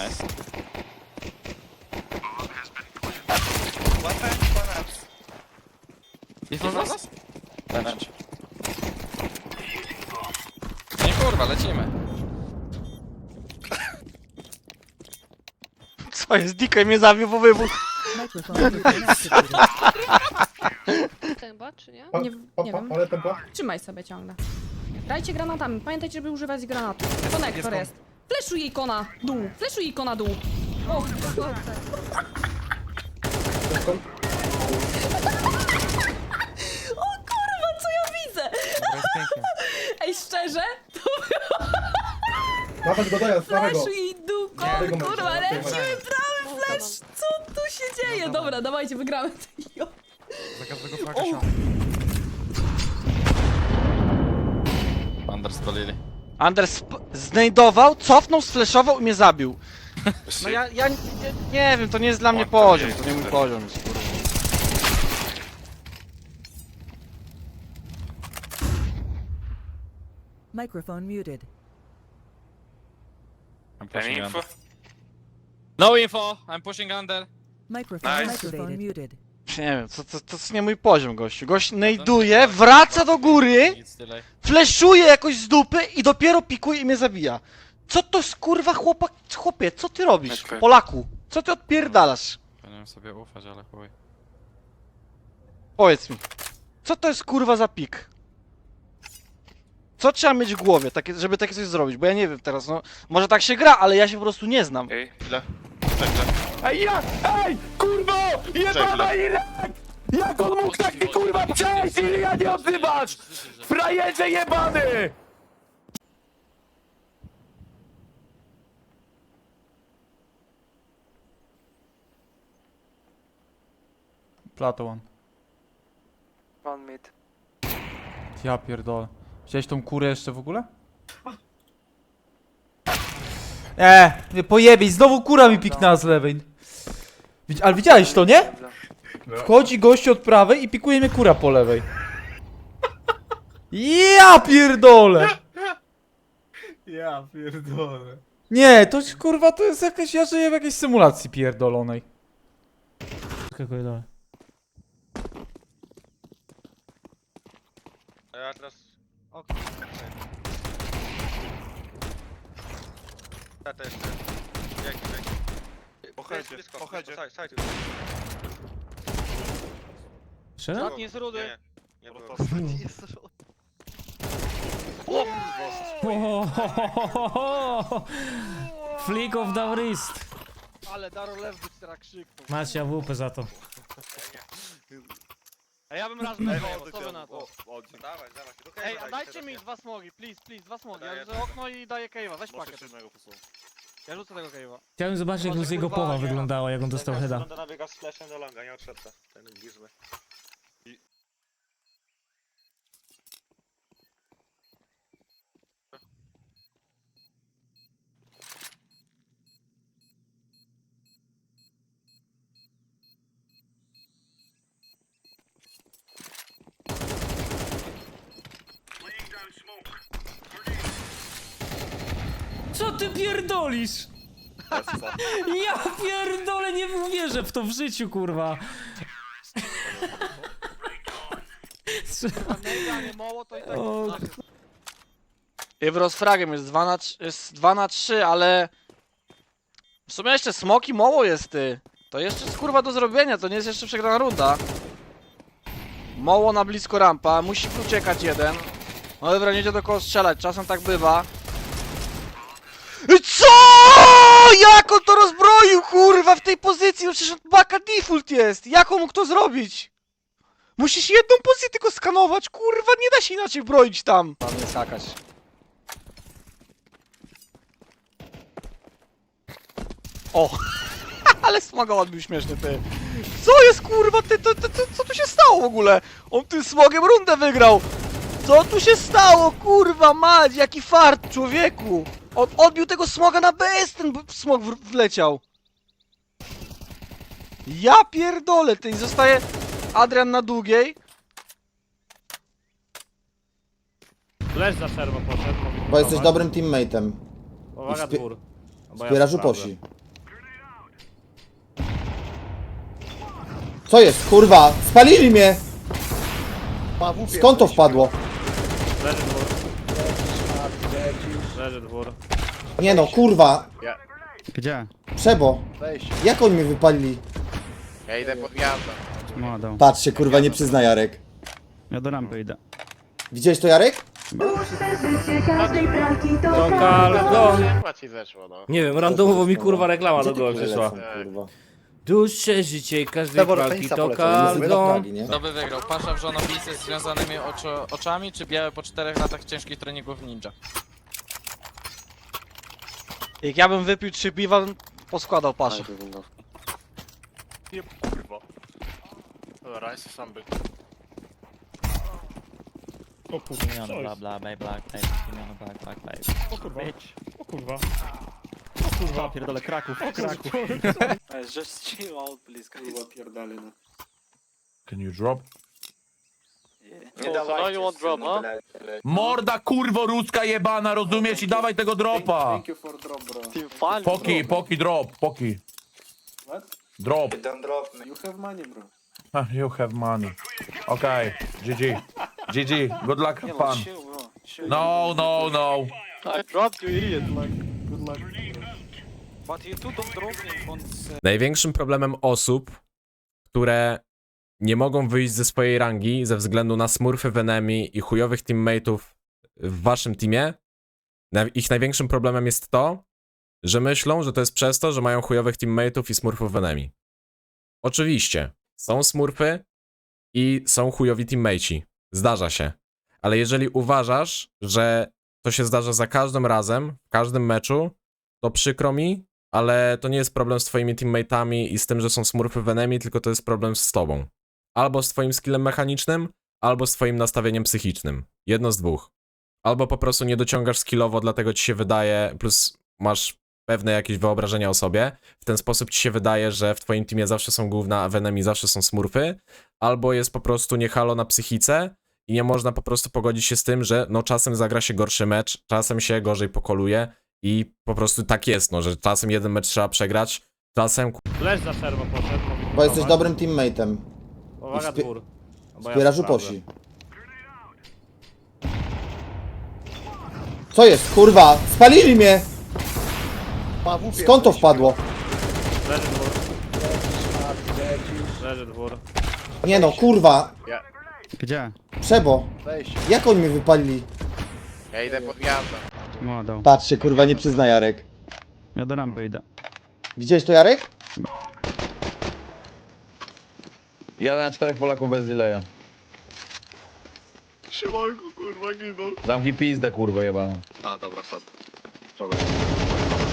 Nice. One hand, one hand. Default was? Bench. Nie kurwa, lecimy. Co jest? Dikaj mnie zabił po wybuch. Microphone. Chyba, czy nie? Nie- nie wiem. Ale? Trzymaj sobie ciągle. Grajcie granatami. Pamiętajcie, żeby używać granatów. Konektor jest. Fleszuj ikona dół. Fleszuj ikona dół. O, o kurwa, co ja widzę? Dobra. Ej, szczerze? Nawet go dojazd, dawaj go. Fleszuj jej dół, Tego kon, kurwa, męża, lecimy prawy flash. Co tu się dzieje? Dobra, dawajcie, wygramy. Jo. Za każdego fraga się. Under spalili. Anders sp- znajdował, cofnął, sfleszował i mnie zabił. No ja, ja nie, nie wiem, to nie jest dla mnie On poziom, to nie mój poziom jest, kurwa. Microphone muted. I'm pushing info? under. No info! I'm pushing under. Microphone Nice. activated. muted. Nie wiem, to, to, to jest nie mój poziom, gościu. Gość nejduje, wraca do góry, Nic fleszuje jakoś z dupy i dopiero pikuje i mnie zabija. Co to jest kurwa chłopak, chłopie, co ty robisz? Okej. Polaku, co ty odpierdalasz? Powinienem sobie ufać, ale chuj. Powiedz mi, co to jest kurwa za pik? Co trzeba mieć w głowie, takie, żeby takie coś zrobić? Bo ja nie wiem teraz, no, może tak się gra, ale ja się po prostu nie znam. Ej, chwilę. Czekaj. Ej, ja, ej, kurwo! Jebana Irek! Jak on mógł taki kurwa przejść, ile ja nie odzywasz? Frajerze jebany! Plato one. One mid. Ja pierdolę. Widziałeś tą kurę jeszcze w ogóle? Eee, nie pojebiej, znowu kura mi piknęła z lewej. Widz- Ale widziałeś to, nie? Wchodzi gościu od prawej i pikuje mnie kura po lewej. Ja pierdolę! Ja pierdolę. Nie, to jest, kurwa, to jest jakaś, ja żyję w jakiejś symulacji pierdolonej. Skakuję dalej. A ja teraz... O, Ta też. Headzie, po headzie. Side, side. Jeszcze? Nie jest rudy. Nie, nie było. Flick of the wrist. Ale Daro Lew by teraz krzyknął. Macie AWP za to. A ja bym raz wejmował, co wy na to? Dawaj, dawaj. do Ej, a dajcie mi dwa smogi, please, please, dwa smogi. Ja Daję okno i daję cave'a, weź pakiet. Ja rzucę tego cave'a. Chciałem zobaczyć jak Może z jego kurwa, połowa nie. wyglądała, jak on dostał heada. Wygląda nabiega z flashem do longa, nie odszedł. Ten gizmy. Co ty pierdolisz? Ja pierdolę, nie uwierzę w to w życiu, kurwa. Co? Mega, nie mało, to i tak... O, z fragiem jest 2 na, trz- jest 2 na 3, ale... W sumie jeszcze smoki moło jest, ty. To jeszcze jest kurwa do zrobienia, to nie jest jeszcze przegrana runda. Moło na blisko rampa, musi uciekać jeden. No dobra, nie idzie do kogo strzelać, czasem tak bywa. Co? Jak on to rozbroił, kurwa, w tej pozycji? No przecież baka default jest. Jak on mógł to zrobić? Musisz jedną pozycję tylko skanować, kurwa, nie da się inaczej broić tam. Mam nie skakać. O! Ale smoga odbił śmiesznie, ty. Co jest, kurwa, ty, to, to, to, co tu się stało w ogóle? On tym smogiem rundę wygrał. Co tu się stało, kurwa mać, jaki fart, człowieku. On odbił tego smoga na BS, ten smog wleciał. Ja pierdolę, ty, i zostaje Adrian na długiej. Leż za szerwo poszedł. Bo jesteś dobrym teammate'em. Uwaga Śpie- dwór. Zbierażu posi. Co jest, kurwa? Spalili mnie! Skąd to wpadło? Leży dwór. Leży dwór. Nie no, kurwa. Gdzie? Przebo. Jak oni mnie wypalili? Ja idę pod gniazdo. Młodą. Patrzcie, kurwa, nie przyzna Jarek. Ja do rampy idę. Widziałeś to, Jarek? To. Chyba ci zeszło, no. Nie wiem, randomowo mi kurwa reklama do kule przyszła. kurwa? Dłuższe życie każdej Pewor walki to polecam. Pragi, nie? Kto by wygrał? Pasza w żonobijce z związanymi oczo, oczami, czy białe po czterech latach ciężkich treningów ninja? Jak ja bym wypił trzy piwa, poskładał paszę. Nie kurwa. Dobra, jest sam byk. Bla bla bla bla O kurwa. O kurwa. kurwa. Pierdolę Kraków, Kraków. Just chill out, please, Can you drop? Nie dawaj, you won't drop, no? Morda kurwo ruska jebana, rozumiesz? I dawaj tego dropa! Poki, poki drop, poki. Drop. You have money, bro. You have money. Okay, GG. GG, good luck, have fun. No, no, no. Największym problemem osób, które nie mogą wyjść ze swojej rangi ze względu na smurfy w enemy i chujowych teammateów w waszym teamie, ich największym problemem jest to, że myślą, że to jest przez to, że mają chujowych teammateów i smurfów w enemy. Oczywiście, są smurfy i są chujowi teammateci. Zdarza się. Ale jeżeli uważasz, że to się zdarza za każdym razem, w każdym meczu, to przykro mi, ale to nie jest problem z twoimi teammateami i z tym, że są smurfy w enemy, tylko to jest problem z tobą. Albo z twoim skillem mechanicznym, albo z twoim nastawieniem psychicznym. Jedno z dwóch. Albo po prostu nie dociągasz skillowo, dlatego ci się wydaje, plus masz pewne jakieś wyobrażenia o sobie, w ten sposób ci się wydaje, że w twoim teamie zawsze są główna, a w enemy zawsze są smurfy, albo jest po prostu nie halo na psychice i nie można po prostu pogodzić się z tym, że no czasem zagra się gorszy mecz, czasem się gorzej pokoluje, i po prostu tak jest, no, że czasem jeden mecz trzeba przegrać, czasem Leż za szerwo poszedł. Bo jesteś dobrym teammateem. Uwaga Spie- dwór. Bo ja sprawdzę. posi. Co jest, kurwa? Spalili mnie! Skąd to wpadło? Leży dwór. Leży dwór. Nie no, kurwa. Gdzie? Przebo. Jak oni mnie wypalili? Ja idę pod gniazdo. Młodą. Patrzcie, kurwa, nie przyzna Jarek. Ja do rampy idę. Widziałeś to, Jarek? Ja na czterech Polaków bez delaya. Szymanku, kurwa, giną. Zamknij pizdę kurwa jebana. A, dobra, sad. Dobra.